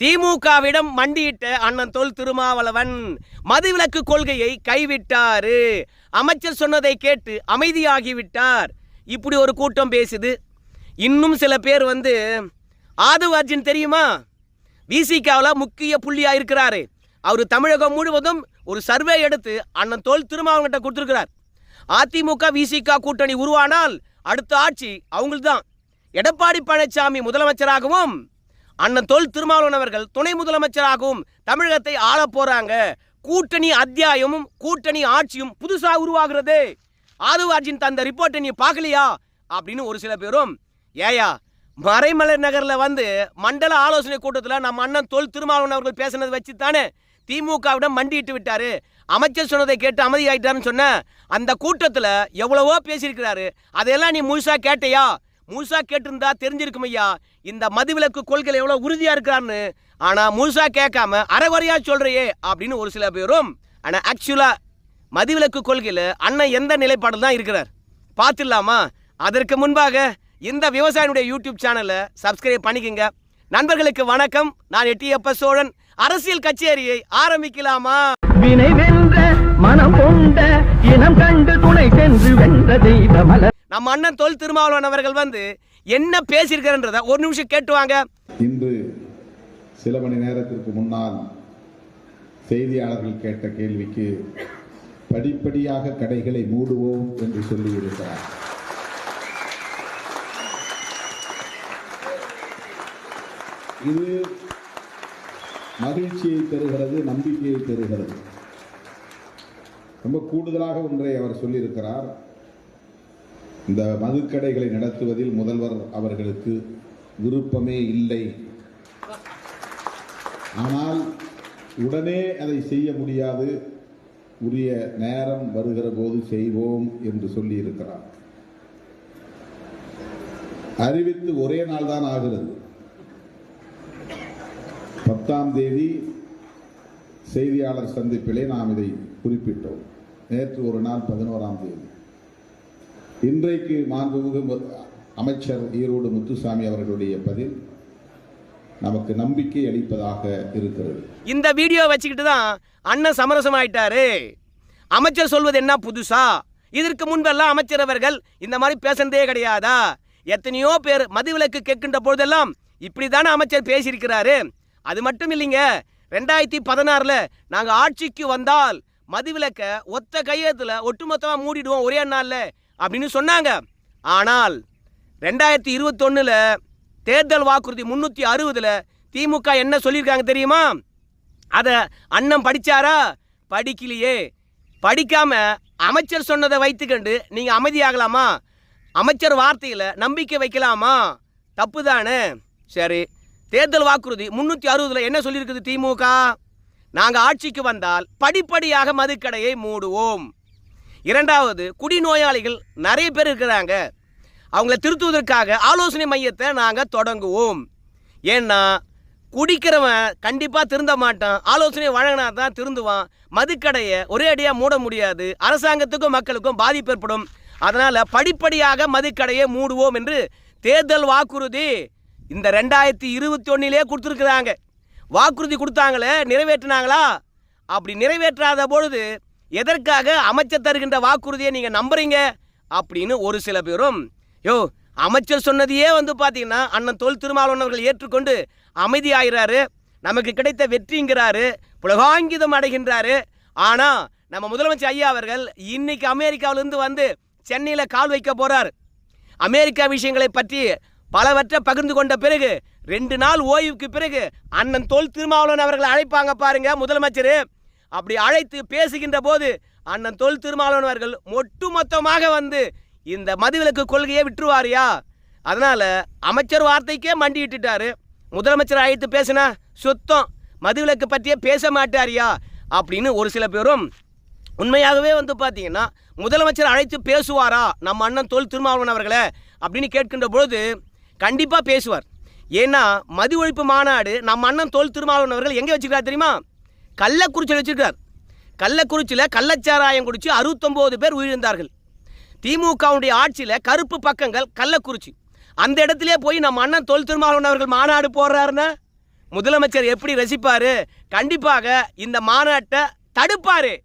திமுகவிடம் மண்டியிட்ட அண்ணன் தொல் திருமாவளவன் மதுவிலக்கு கொள்கையை கைவிட்டாரு. அமைச்சர் சொன்னதை கேட்டு அமைதியாகிவிட்டார். இப்படி ஒரு கூட்டம் பேசுது. இன்னும் சில பேர் வந்து ஆதவ் அர்ஜுன் தெரியுமா? விசிகாவில் முக்கிய புள்ளியாக இருக்கிறாரு. அவர் தமிழகம் முழுவதும் ஒரு சர்வே எடுத்து அண்ணன் தோல் திருமாவளவன்கிட்ட கொடுத்துருக்கிறார். அதிமுக விசிகா கூட்டணி உருவானால் அடுத்த ஆட்சி அவங்களுக்கு தான் எடப்பாடி பழனிசாமி முதலமைச்சராகவும் அண்ணன் தொல் திருமாவளவன் துணை முதலமைச்சராகவும் தமிழகத்தை ஆள போறாங்க. கூட்டணி அத்தியாயமும் கூட்டணி ஆட்சியும் புதுசா உருவாகிறது. ஆதவ் அர்ஜுன் தந்த ரிப்போர்ட்டை நீ பார்க்கலையா? அப்படின்னு ஒரு சில பேரும் ஏயா மறைமலர் நகரில் வந்து மண்டல ஆலோசனை கூட்டத்தில் நம்ம அண்ணன் தொல் திருமாவளவன் அவர்கள் பேசினதை வச்சு தானே திமுகவிடம் மண்டியிட்டு விட்டாரு. அமைச்சர் சொன்னதை கேட்டு அமைதியாயிட்டாருன்னு சொன்ன அந்த கூட்டத்தில் எவ்வளவோ பேசியிருக்கிறாரு. அதையெல்லாம் நீ முழுசாக கேட்டையா? மூசா கேட்டிருந்தா தெரிஞ்சிருக்கும் ஐயா இந்த மதுவிலக்கு கொள்கையில் எவ்வளோ உறுதியாக இருக்கிறான்னு? ஆனால் மூசா கேட்காம அரைகுறையா சொல்கிறையே அப்படின்னு ஒரு சில பேரும் ஆனால் ஆக்சுவலா மதுவிலக்கு கொள்கையில் அண்ணன் எந்த நிலைப்பாடில் தான் இருக்கிறார்? பார்த்துடலாமா? அதற்கு முன்பாக இந்த விவசாயினுடைய யூடியூப் சேனலை சப்ஸ்கிரைப் பண்ணிக்கோங்க. நண்பர்களுக்கு வணக்கம். நான் எட்டியப்ப சோழன். அரசியல் கச்சேரியை ஆரம்பிக்கலாமா? வினை வென்ற மனம் கொண்ட இனம் கண்டு துணை சென்று வென்ற தெய்வமல நம்ம அண்ணன் தொல் திருமாவளவன் அவர்கள் வந்து என்ன பேசியிருக்கிறன்றத ஒரு நிமிஷம் கேட்டு வாங்க. இன்று சில மணி நேரத்திற்கு முன்னால் செய்தியாளர்கள் கேட்ட கேள்விக்கு படிப்படியாக கடைகளை மூடுவோம் என்று சொல்லியிருக்கிறார். இது மகிழ்ச்சியை தருகிறது நம்பிக்கையை தருகிறது. ரொம்ப கூடுதலாக ஒன்றை அவர் சொல்லியிருக்கிறார். இந்த மதுக்கடைகளை நடத்துவதில் முதல்வர் அவர்களுக்கு விருப்பமே இல்லை. ஆனால் உடனே அதை செய்ய முடியாது. உரிய நேரம் வருகிற போது செய்வோம் என்று சொல்லியிருக்கிறார். அறிவித்து ஒரே நாள் தான் ஆகிறது. பத்தாம் தேதி செய்தியாளர் சந்திப்பிலே நாம் இதை குறிப்பிட்டோம். நேற்று ஒரு நாள் பதினோராம் தேதி. இன்றைக்கு மாண்புமிகு அமைச்சர் ஈரோடு முத்துசாமி அவர்களுடைய பதில் நமக்கு நம்பிக்கை அளிப்பதாக இருக்கிறது. இந்த வீடியோ வச்சுக்கிட்டு தான் அண்ணன் சமரசம் ஆயிட்டாரு. அமைச்சர் சொல்வது என்ன புதுசா? இதற்கு முன்பெல்லாம் அமைச்சர் அவர்கள் இந்த மாதிரி பேசுனதே கிடையாதா? எத்தனையோ பேர் மதுவிலக்கு கேட்கின்ற பொழுதெல்லாம் இப்படி தானே அமைச்சர் பேசியிருக்கிறாரு. அது மட்டும் இல்லைங்க ரெண்டாயிரத்தி பதினாறில் நாங்கள் ஆட்சிக்கு வந்தால் மதுவிலக்க ஒத்த கையத்தில் ஒட்டுமொத்தமாக மூடிடுவோம் ஒரே நாளில். அப்படின்னு சொன்னாங்க. ஆனால் ரெண்டாயிரத்தி இருபத்தொன்னுல தேர்தல் வாக்குறுதி முன்னூற்றி அறுபதில் திமுக என்ன சொல்லியிருக்காங்க தெரியுமா? அதை அண்ணன் படித்தாரா படிக்கலையே. படிக்காமல் அமைச்சர் சொன்னதை வைத்துக்கண்டு நீங்கள் அமைதியாகலாமா? அமைச்சர் வார்த்தையில் நம்பிக்கை வைக்கலாமா? தப்பு தானே சரி தேர்தல் வாக்குறுதி முன்னூற்றி அறுபதில் என்ன சொல்லியிருக்குது திமுக? நாங்கள் ஆட்சிக்கு வந்தால் படிப்படியாக மதுக்கடையை மூடுவோம். இரண்டாவது குடிநோயாளிகள் நிறைய பேர் இருக்கிறாங்க. அவங்கள திருத்துவதற்காக ஆலோசனை மையத்தை நாங்கள் தொடங்குவோம். ஏன்னா குடிக்கிறவன் கண்டிப்பாக திருந்த மாட்டான். ஆலோசனை வழங்கினா தான் திருந்துவான். மதுக்கடையை ஒரே அடியாக மூட முடியாது. அரசாங்கத்துக்கும் மக்களுக்கும் பாதிப்பு ஏற்படும். அதனால் படிப்படியாக மதுக்கடையை மூடுவோம் என்று தேர்தல் வாக்குறுதி இந்த ரெண்டாயிரத்தி இருபத்தி ஒன்றிலே கொடுத்துருக்குறாங்க. வாக்குறுதி கொடுத்தாங்களே நிறைவேற்றினாங்களா? அப்படி நிறைவேற்றாத பொழுது எதற்காக அமைச்சர் தருகின்ற வாக்குறுதியை நீங்கள் நம்புறீங்க? அப்படின்னு ஒரு சில பேரும் யோ அமைச்சர் சொன்னதையே வந்து பார்த்தீங்கன்னா அண்ணன் தொல் திருமாவளவன் அவர்கள் ஏற்றுக்கொண்டு அமைதியாகிறாரு நமக்கு கிடைத்த வெற்றிங்கிறாரு. புலகாங்கிதம் அடைகின்றாரு. ஆனால் நம்ம முதலமைச்சர் ஐயா அவர்கள் இன்னைக்கு அமெரிக்காவிலிருந்து வந்து சென்னையில் கால் வைக்க போகிறார் அமெரிக்கா விஷயங்களை பற்றி பலவற்றை பகிர்ந்து கொண்ட பிறகு ரெண்டு நாள் ஓய்வுக்கு பிறகு அண்ணன் தொல் திருமாவளவன் அவர்களை அழைப்பாங்க பாருங்க முதலமைச்சர். அப்படி அழைத்து பேசுகின்ற போது அண்ணன் தொல் திருமாவளவன் ஒட்டுமொத்தமாக வந்து இந்த மதுவிலக்கு கொள்கையை விட்டுருவாரியா? அதனால் அமைச்சர் வார்த்தைக்கே மண்டி மண்டியிட்டுட்டாரு. முதலமைச்சர் அழைத்து பேசினா சுத்தம் மதுவிலக்கு பற்றியே பேச மாட்டாரியா? அப்படின்னு ஒரு சில பேரும் உண்மையாகவே வந்து பார்த்தீங்கன்னா முதலமைச்சர் அழைத்து பேசுவாரா நம்ம அண்ணன் தொல் திருமாவளவன் அவர்களை அப்படின்னு கேட்கின்ற பொழுது கண்டிப்பாக பேசுவார். ஏன்னா மது ஒழிப்பு மாநாடு நம்ம அண்ணன் தொல் திருமாவளவன் அவர்கள் எங்கே வச்சுக்கிறார் தெரியுமா? கள்ளக்குறிச்சியில் வச்சிருக்கார் கள்ளக்குறிச்சியில் கள்ளச்சாராயம் குடித்து அறுபத்தொம்போது பேர் உயிரிழந்தார்கள். திமுகவுடைய ஆட்சியில் கருப்பு பக்கங்கள் கள்ளக்குறிச்சி. அந்த இடத்துலே போய் நம்ம அண்ணன் தொல் திருமாவளவன் அவர்கள் மாநாடு போடுறாருன்னா? முதலமைச்சர் எப்படி ரசிப்பார்? கண்டிப்பாக இந்த மாநாட்டை தடுப்பார்.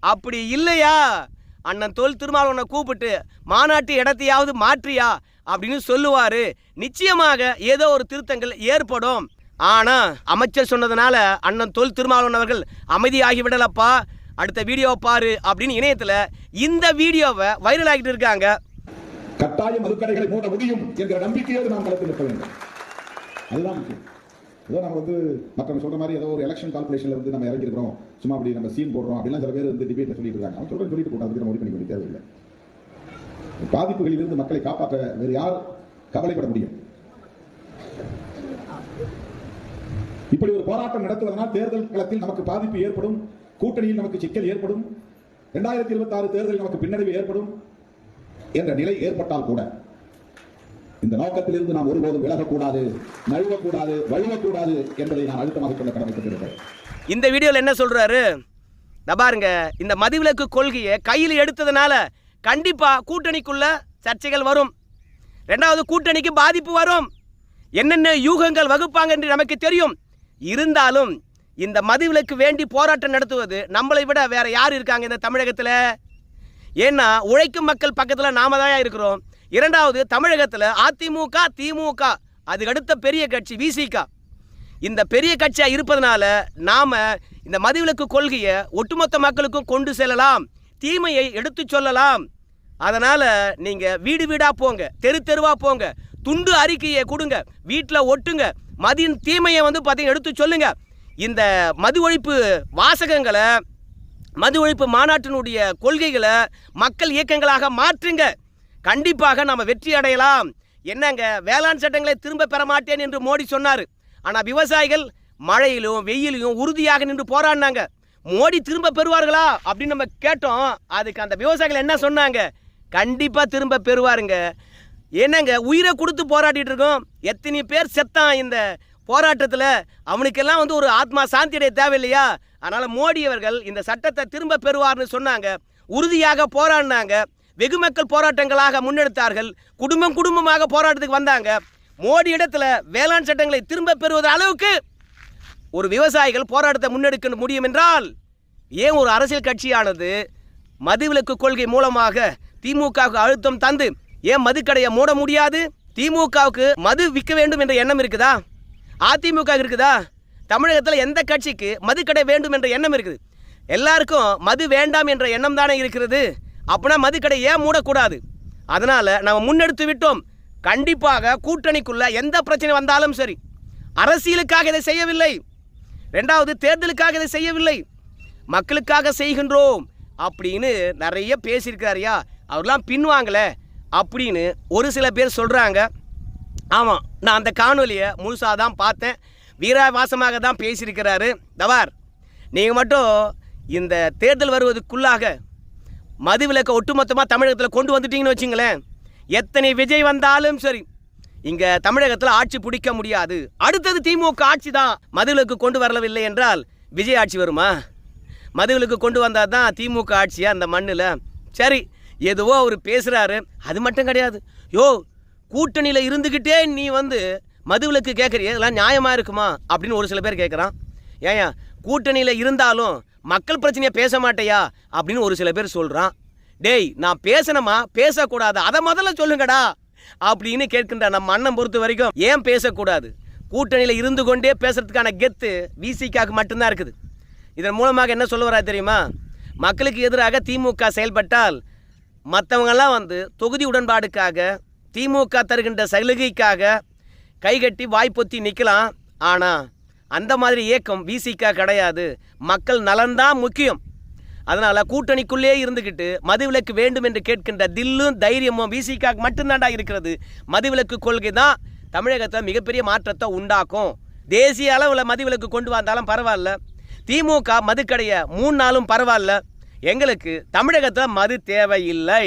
அப்படி இல்லையா? அண்ணன் தொல் திருமாவளவனை கூப்பிட்டு மாநாட்டு இடத்தையாவது மாற்றியா? அப்படின்னு சொல்லுவார். நிச்சயமாக ஏதோ ஒரு திருத்தங்கள் ஏற்படும். ஆனால் அமைச்சர் சொன்னதுனால அண்ணன் தொல் திருமாவளவன் அவர்கள் அமைதியாகி விடலப்பா அடுத்த வீடியோவை பாரு அப்படின்னு இணையத்தில் இந்த வீடியோவை வைரல் ஆகிட்டு இருக்காங்க. கட்டாயம் மதுக்கடைகளை மூட முடியும் என்கிற நம்பிக்கையோடு நாம் களத்தில் இருக்க வேண்டும். அதுதான் முக்கியம். ஏதோ நம்ம வந்து மற்றவங்க சொல்ற மாதிரி ஏதோ ஒரு எலெக்ஷன் கால்குலேஷன்ல வந்து நம்ம இறங்கிருக்கிறோம் சும்மா அப்படி நம்ம சீன் போடுறோம் அப்படிலாம் சில பேர் வந்து டிபேட்ல சொல்லிட்டு இருக்காங்க. அவங்க சொல்றது சொல்லிட்டு போட்டோம் அதுக்கு நம்ம முடிவு பண்ணிக்க தேவையில்லை. பாதிப்புகளிலிருந்து மக்களை காப்பாற்ற வேறு யார் கவலைப்பட முடியும்? இப்படி ஒரு போராட்டம் நடத்துவதனால் தேர்தல் களத்தில் நமக்கு பாதிப்பு ஏற்படும். கூட்டணியில் நமக்கு சிக்கல் ஏற்படும். இரண்டாயிரத்தி இருபத்தி ஆறு தேர்தலில் நமக்கு பின்னடைவு ஏற்படும் என்ற நிலை ஏற்பட்டால் கூட இந்த நோக்கத்திலிருந்து நாம் ஒருபோதும் விலகக்கூடாது நழுவக்கூடாது வழுவக்கூடாது என்பதை நான் அழுத்தமாக சொல்ல கடமைப்பட்டிருக்கிறேன். இந்த வீடியோவில் என்ன சொல்றாரு? பாருங்க இந்த மதிவிலக்கு கொள்கையை கையில் எடுத்ததுனால கண்டிப்பா கூட்டணிக்குள்ள சர்ச்சைகள் வரும். ரெண்டாவது கூட்டணிக்கு பாதிப்பு வரும். என்னென்ன யூகங்கள் வகுப்பாங்க என்று நமக்கு தெரியும். இருந்தாலும் இந்த மதுவிலக்கு வேண்டி போராட்டம் நடத்துவது நம்மளை விட வேற யார் இருக்காங்க இந்த தமிழகத்தில்? ஏன்னா உழைக்கும் மக்கள் பக்கத்தில் நாம தான் இருக்கிறோம். இரண்டாவது தமிழகத்தில் அதிமுக திமுக அதுக்கு அடுத்த பெரிய கட்சி விசிக இந்த பெரிய கட்சியாக இருப்பதனால நாம் இந்த மதுவிலக்கு கொள்கையை ஒட்டுமொத்த மக்களுக்கும் கொண்டு செல்லலாம். தீமையை எடுத்து சொல்லலாம். அதனால் நீங்கள் வீடு வீடாக போங்க தெரு தெருவாக போங்க. துண்டு அறிக்கையை கொடுங்க வீட்டில் ஒட்டுங்க. மதியின் தீமையை வந்து பார்த்தீங்கன்னா எடுத்து சொல்லுங்கள் இந்த மது ஒழிப்பு வாசகங்களை மது ஒழிப்பு மாநாட்டினுடைய கொள்கைகளை மக்கள் இயக்கங்களாக மாற்றுங்க. கண்டிப்பாக நம்ம வெற்றி அடையலாம். என்னங்க வேளாண் சட்டங்களை திரும்ப பெற மாட்டேன் என்று மோடி சொன்னார். ஆனால் விவசாயிகள் மழையிலும் வெயிலையும் உறுதியாக நின்று போராடினாங்க. மோடி திரும்ப பெறுவார்களா அப்படின்னு நம்ம கேட்டோம். அதுக்கு அந்த விவசாயிகள் என்ன சொன்னாங்க? கண்டிப்பாக திரும்ப பெறுவாருங்க. என்னங்க உயிரை கொடுத்து போராடிட்டு இருக்கோம் எத்தனை பேர் செத்தான் இந்த போராட்டத்தில். அவனுக்கெல்லாம் வந்து ஒரு ஆத்மா சாந்தி அடைய தேவையில்லையா? அதனால் மோடி அவர்கள் இந்த சட்டத்தை திரும்ப பெறுவார்னு சொன்னாங்க. உறுதியாக போராடினாங்க. வெகு மக்கள் போராட்டங்களாக முன்னெடுத்தார்கள். குடும்பம் குடும்பமாக போராட்டத்துக்கு வந்தாங்க. மோடி இடத்துல வேளாண் சட்டங்களை திரும்ப பெறுவது அளவுக்கு ஒரு விவசாயிகள் போராட்டத்தை முன்னெடுக்க முடியும் என்றால் ஏன் ஒரு அரசியல் கட்சியானது மதுவிலக்கு கொள்கை மூலமாக திமுகவுக்கு அழுத்தம் தந்து ஏன் மதுக்கடையை மூட முடியாது? திமுகவுக்கு மது விற்க வேண்டும் என்ற எண்ணம் இருக்குதா? அதிமுக இருக்குதா? தமிழகத்தில் எந்த கட்சிக்கு மதுக்கடை வேண்டும் என்ற எண்ணம் இருக்குது? எல்லாருக்கும் மது வேண்டாம் என்ற எண்ணம் தானே இருக்கிறது. அப்படின்னா மதுக்கடை ஏன் மூடக்கூடாது? அதனால் நம்ம முன்னெடுத்து விட்டோம். கண்டிப்பாக கூட்டணிக்குள்ளே எந்த பிரச்சனை வந்தாலும் சரி. அரசியலுக்காக இதை செய்யவில்லை. ரெண்டாவது தேர்தலுக்காக இதை செய்யவில்லை. மக்களுக்காக செய்கின்றோம். அப்படின்னு நிறைய பேசியிருக்காருயா அவர்லாம் பின்வாங்கல. அப்படின்னு ஒரு சில பேர் சொல்கிறாங்க ஆமாம் நான் அந்த காணொலியை முழுசாக தான் பார்த்தேன். வீராவாசமாக தான் பேசியிருக்கிறாரு. தவார் நீங்கள் மட்டும் இந்த தேர்தல் வருவதுக்குள்ளாக மதுவிலக்கை ஒட்டுமொத்தமாக தமிழகத்தில் கொண்டு வந்துட்டீங்கன்னு வச்சுங்களேன். எத்தனை விஜய் வந்தாலும் சரி இங்கே தமிழகத்தில் ஆட்சி பிடிக்க முடியாது. அடுத்தது திமுக ஆட்சி தான் மதுவிலக்கு கொண்டு வரவில்லை என்றால் விஜய் ஆட்சி வருமா? மதுவிலக்கு கொண்டு வந்தால் தான் திமுக ஆட்சியா அந்த மண்ணில்? சரி எதுவோ அவர் பேசுகிறாரு அது மட்டும் கிடையாது. யோ கூட்டணியில் இருந்துக்கிட்டே நீ வந்து மதுவிலக்கு கேட்குறிய இதெல்லாம் நியாயமாக இருக்குமா? அப்படின்னு ஒரு சில பேர் கேட்குறான் ஏயா கூட்டணியில் இருந்தாலும் மக்கள் பிரச்சனையை பேச மாட்டேயா? அப்படின்னு ஒரு சில பேர் சொல்கிறான் டேய் நான் பேசணுமா? பேசக்கூடாது? அதை முதல்ல சொல்லுங்கடா அப்படின்னு கேட்கின்ற நம்ம அண்ணன் பொறுத்த வரைக்கும் ஏன் பேசக்கூடாது? கூட்டணியில் இருந்து கொண்டே பேசுறதுக்கான கெத்து விசிக்காக மட்டும்தான் இருக்குது. இதன் மூலமாக என்ன சொல்ல வரா தெரியுமா? மக்களுக்கு எதிராக திமுக செயல்பட்டால் மற்றவங்கெல்லாம் வந்து தொகுதி உடன்பாடுக்காக திமுக தருகின்ற சலுகைக்காக கைகட்டி வாய்ப்பொத்தி நிற்கலாம் ஆனால் அந்த மாதிரி இயக்கம் விசிக கிடையாது. மக்கள் நலன்தான் முக்கியம். அதனால் கூட்டணிக்குள்ளே இருந்துக்கிட்டு மதுவிலக்கு வேண்டும் என்று கேட்கின்ற தில்லும் தைரியமும் விசிகாக்கு மட்டும்தான்டா இருக்கிறது. மதுவிலக்கு கொள்கை தான் தமிழகத்தில் மிகப்பெரிய மாற்றத்தை உண்டாக்கும். தேசிய அளவில் மதுவிலக்கு கொண்டு வந்தாலும் பரவாயில்ல. திமுக மதுக்கடையை மூணு நாளும் பரவாயில்ல. எங்களுக்கு தமிழகத்தில் மது தேவையில்லை.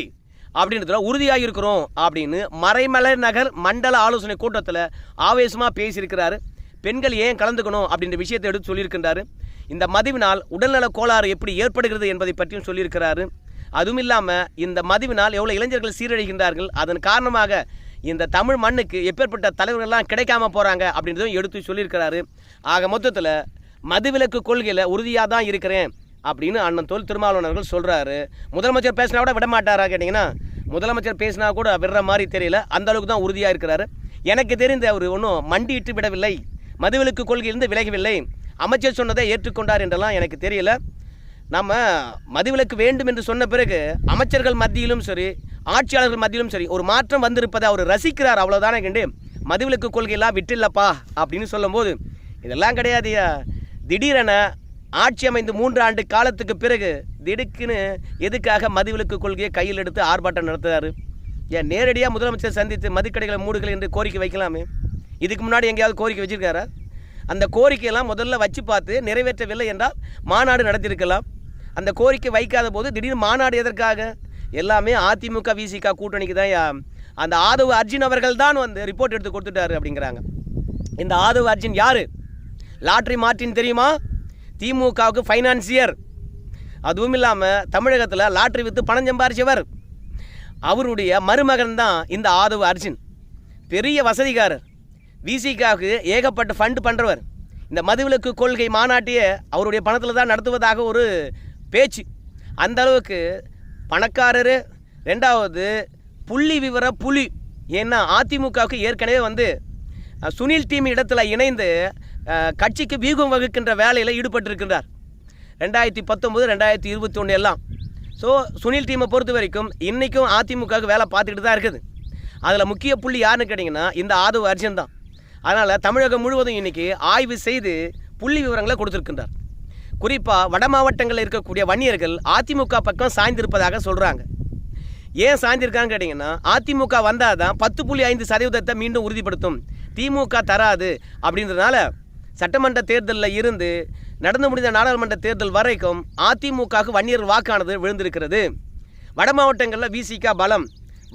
அப்படின்றதுல உறுதியாக இருக்கிறோம் அப்படின்னு மறைமலை நகர் மண்டல ஆலோசனை கூட்டத்தில் ஆவேசமாக பேசியிருக்கிறாரு. பெண்கள் ஏன் கலந்துக்கணும் அப்படின்ற விஷயத்தை எடுத்து சொல்லியிருக்கின்றாரு. இந்த மதுவினால் உடல்நல கோளாறு எப்படி ஏற்படுகிறது என்பதை பற்றியும் சொல்லியிருக்கிறாரு. அதுவும் இல்லாமல் இந்த மதுவினால் எவ்வளோ இளைஞர்கள் சீரழிகின்றார்கள் அதன் காரணமாக இந்த தமிழ் மண்ணுக்கு எப்பேற்பட்ட தலைவர்கள்லாம் கிடைக்காம போகிறாங்க அப்படின்றதும் எடுத்து சொல்லியிருக்கிறாரு. ஆக மொத்தத்தில் மதுவிலக்கு கொள்கையில் உறுதியாக தான் இருக்கிறேன். அப்படின்னு அண்ணன் தொல் திருமாவளவனர்கள் சொல்கிறாரு முதலமைச்சர் பேசினா கூட விட மாட்டாரா கேட்டிங்கன்னா முதலமைச்சர் பேசினா கூட விடுற மாதிரி தெரியல. அந்த அளவுக்கு தான் உறுதியாக இருக்கிறாரு. எனக்கு தெரிந்த அவர் ஒன்றும் மண்டியிட்டு விடவில்லை. மதுவிலக்கு கொள்கையிலிருந்து விலகவில்லை. அமைச்சர் சொன்னதை ஏற்றுக்கொண்டார் என்றெல்லாம் எனக்கு தெரியல. நம்ம மதுவிலக்கு வேண்டும் என்று சொன்ன பிறகு அமைச்சர்கள் மத்தியிலும் சரி ஆட்சியாளர்கள் மத்தியிலும் சரி ஒரு மாற்றம் வந்திருப்பதை அவர் ரசிக்கிறார் அவ்வளோதானே கண்டு மதுவிலக்கு கொள்கையெல்லாம் விட்டில்லப்பா அப்படின்னு சொல்லும்போது இதெல்லாம் கிடையாதுயா திடீரென ஆட்சி அமைந்து மூன்று ஆண்டு காலத்துக்கு பிறகு திடுக்குன்னு எதுக்காக மதுவிலக்கு கொள்கையை கையில் எடுத்து ஆர்ப்பாட்டம் நடத்துகிறாரு ஏன் நேரடியாக முதலமைச்சர் சந்தித்து மதுக்கடைகளை மூடுகள் என்று கோரிக்கை வைக்கலாமே? இதுக்கு முன்னாடி எங்கேயாவது கோரிக்கை வச்சிருக்காரா? அந்த கோரிக்கையெல்லாம் முதல்ல வச்சு பார்த்து நிறைவேற்றவில்லை என்றால் மாநாடு நடத்தியிருக்கலாம் அந்த கோரிக்கை வைக்காத போது திடீர்னு மாநாடு எதற்காக? எல்லாமே அதிமுக விசிக கூட்டணிக்கு தான் அந்த ஆதவ் அர்ஜுன் அவர்கள் தான் வந்து ரிப்போர்ட் எடுத்து கொடுத்துட்டாரு அப்படிங்கிறாங்க. இந்த ஆதவ் அர்ஜுன் யார்? லாட்ரி மார்ட்டின் தெரியுமா? திமுகவுக்கு ஃபைனான்சியர் அதுவும் இல்லாமல் தமிழகத்தில் லாட்ரி விற்று பணம் சம்பாரிச்சவர். அவருடைய மருமகன் தான் இந்த ஆதவ் அர்ஜுன். பெரிய வசதிக்காரர். விசிகாவுக்கு ஏகப்பட்ட ஃபண்டு பண்ணுறவர் இந்த மதுவிலக்கு கொள்கை மாநாட்டையே அவருடைய பணத்தில் தான் நடத்துவதாக ஒரு பேச்சு. அந்த அளவுக்கு பணக்காரர். ரெண்டாவது புள்ளி விவர புலி. ஏன்னா அதிமுகவுக்கு ஏற்கனவே வந்து சுனில் டீம் இடத்துல இணைந்து கட்சிக்கு வியூகம் வகுக்கின்ற வேலையில் ஈடுபட்டிருக்கின்றார். ரெண்டாயிரத்தி பத்தொம்போது ரெண்டாயிரத்தி இருபத்தி ஒன்று எல்லாம். ஸோ சுனில் டீமை பொறுத்த வரைக்கும் இன்றைக்கும் அதிமுகவுக்கு வேலை பார்த்துக்கிட்டு தான் இருக்குது. அதில் முக்கிய புள்ளி யாருன்னு கேட்டிங்கன்னா இந்த ஆதவ அர்ஜன் தான். அதனால் தமிழகம் முழுவதும் இன்றைக்கி ஆய்வு செய்து புள்ளி விவரங்களை கொடுத்துருக்கின்றார். குறிப்பாக வட மாவட்டங்களில் இருக்கக்கூடிய வன்னியர்கள் அதிமுக பக்கம் சாய்ந்திருப்பதாக சொல்கிறாங்க ஏன் சாய்ந்திருக்கான்னு கேட்டிங்கன்னா அதிமுக வந்தால் தான் பத்து புள்ளி ஐந்து சதவீதத்தை மீண்டும் உறுதிப்படுத்தும். திமுக தராது அப்படின்றதுனால சட்டமன்ற தேர்தலில் இருந்து நடந்து முடிந்த நாடாளுமன்ற தேர்தல் வரைக்கும் அதிமுகவுக்கு வன்னியர் வாக்கானது விழுந்திருக்கிறது. வட மாவட்டங்களில் விசிகா பலம்.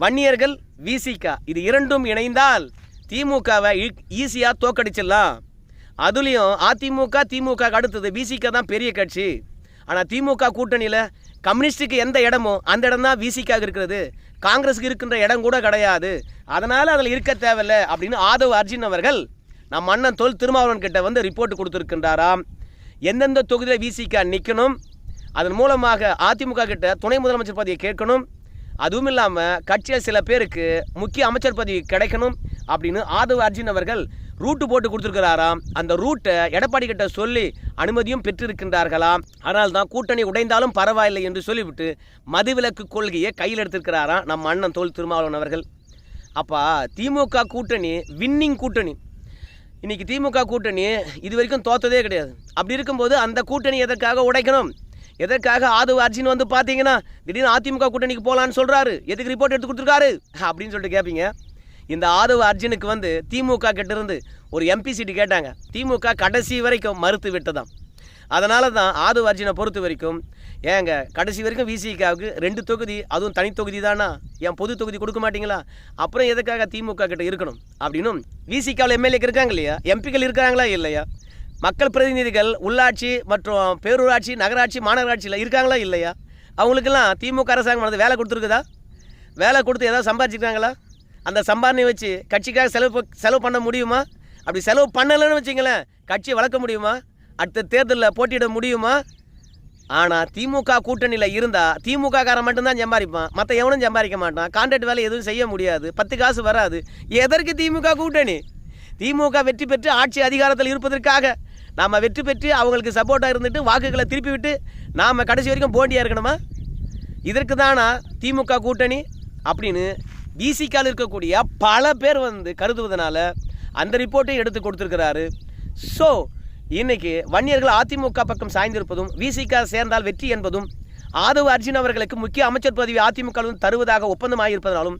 வன்னியர்கள் விசிகா இது இரண்டும் இணைந்தால் திமுகவை ஈஸியாக தோக்கடிச்சிடலாம். அதுலேயும் அதிமுக திமுக அடுத்தது விசிகா தான் பெரிய கட்சி. ஆனால் திமுக கூட்டணியில் கம்யூனிஸ்டுக்கு எந்த இடமோ அந்த இடம் தான் விசிக்காக இருக்கிறது. காங்கிரஸுக்கு இருக்கின்ற இடம் கூட கிடையாது. அதனால் அதில் இருக்க தேவையில்லை அப்படின்னு ஆதவ் அர்ஜுன் அவர்கள் நம் அண்ணன் தொல் திருமாவளவன் கிட்ட வந்து ரிப்போர்ட் கொடுத்துருக்கின்றாராம் எந்தெந்த தொகுதியில் விசிகா நிற்கணும் அதன் மூலமாக அதிமுக கிட்ட துணை முதலமைச்சர் பதவியை கேட்கணும். அதுவும் இல்லாமல் கட்சியில் சில பேருக்கு முக்கிய அமைச்சர் பதவி கிடைக்கணும் அப்படின்னு ஆதவ் அர்ஜுன் அவர்கள் ரூட்டு போட்டு கொடுத்துருக்கிறாராம் அந்த ரூட்டை எடப்பாடி கிட்ட சொல்லி அனுமதியும் பெற்றிருக்கின்றார்களாம் அதனால் தான் கூட்டணி உடைந்தாலும் பரவாயில்லை என்று சொல்லிவிட்டு மதுவிலக்கு கொள்கையை கையில் எடுத்திருக்கிறாராம் நம்ம அண்ணன் தோல் திருமாவளவன் அவர்கள்? அப்பா திமுக கூட்டணி வின்னிங் கூட்டணி. இன்னைக்கு திமுக கூட்டணி இது வரைக்கும் தோத்ததே கிடையாது. அப்படி இருக்கும்போது அந்த கூட்டணி எதற்காக உடைக்கணும்? எதற்காக ஆதவ அர்ஜுன் வந்து பார்த்தீங்கன்னா திடீர்னு அதிமுக கூட்டணிக்கு போகலான்னு சொல்கிறாரு எதுக்கு ரிப்போர்ட் எடுத்து கொடுத்துருக்காரு? அப்படின்னு சொல்லிட்டு கேட்பீங்க இந்த ஆதவ அர்ஜுனுக்கு வந்து திமுக கிட்டேருந்து ஒரு எம்பி சீட்டு கேட்டாங்க. திமுக கடைசி வரைக்கும் மறுத்து விட்டதான் அதனால தான் ஆது அர்ஜுனை பொறுத்த வரைக்கும் ஏங்க கடைசி வரைக்கும் விசிகாவுக்கு ரெண்டு தொகுதி அதுவும் தனி தொகுதி தானா? என் பொது தொகுதி கொடுக்க மாட்டீங்களா? அப்புறம் எதுக்காக திமுக கிட்ட இருக்கணும்? அப்படின்னும் விசிகாவில் எம்எல்ஏக்கு இருக்காங்க இல்லையா? எம்பிக்கள் இருக்காங்களா இல்லையா? மக்கள் பிரதிநிதிகள் உள்ளாட்சி மற்றும் பேரூராட்சி நகராட்சி மாநகராட்சியில் இருக்காங்களா இல்லையா? அவங்களுக்கெல்லாம் திமுக அரசாங்கம் வந்து வேலை கொடுத்துருக்குதா? வேலை கொடுத்து ஏதாவது சம்பாதிச்சிருக்காங்களா அந்த சம்பாதனையை வச்சு கட்சிக்காக செலவு செலவு பண்ண முடியுமா? அப்படி செலவு பண்ணலைன்னு வச்சிங்களேன் கட்சியை வளர்க்க முடியுமா? அடுத்த தேர்தலில் போட்டியிட முடியுமா? ஆனால் திமுக கூட்டணியில் இருந்தால் திமுக காரன் மட்டும்தான் சம்பாதிப்பான். மற்ற எவனும் சம்பாதிக்க மாட்டான். கான்ட்ராக்ட் வேலை எதுவும் செய்ய முடியாது. பத்து காசு வராது. எதற்கு திமுக கூட்டணி? திமுக வெற்றி பெற்று ஆட்சி அதிகாரத்தில் இருப்பதற்காக நாம் வெற்றி பெற்று அவங்களுக்கு சப்போர்ட்டாக இருந்துட்டு வாக்குகளை திருப்பி விட்டு நாம் கடைசி வரைக்கும் போட்டியாக இருக்கணுமா? இதற்கு தானா திமுக கூட்டணி? அப்படின்னு பிசிக்கால் இருக்கக்கூடிய பல பேர் வந்து கருதுவதனால அந்த ரிப்போர்ட்டையும் எடுத்து கொடுத்துருக்கிறாரு. ஸோ இன்னைக்கு வன்னியர்கள் அதிமுக பக்கம் சாய்ந்திருப்பதும் விசிக சேர்ந்தால் வெற்றி என்பதும் ஆதவ அர்ஜுன் அவர்களுக்கு முக்கிய அமைச்சர் பதவி அதிமுக தருவதாக ஒப்பந்தமாகியிருப்பதனாலும்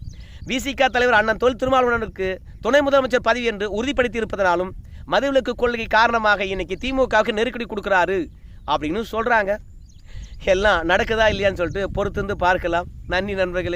விசிக தலைவர் அண்ணன் தொல் திருமாவளவனுக்கு துணை முதலமைச்சர் பதவி என்று உறுதிப்படுத்தி இருப்பதனாலும் மதுவிலக்கு கொள்கை காரணமாக இன்னைக்கு திமுகவுக்கு நெருக்கடி கொடுக்குறாரு அப்படின்னு சொல்கிறாங்க எல்லாம் நடக்குதா இல்லையான்னு சொல்லிட்டு பொறுத்திருந்து பார்க்கலாம். நன்றி நண்பர்களே.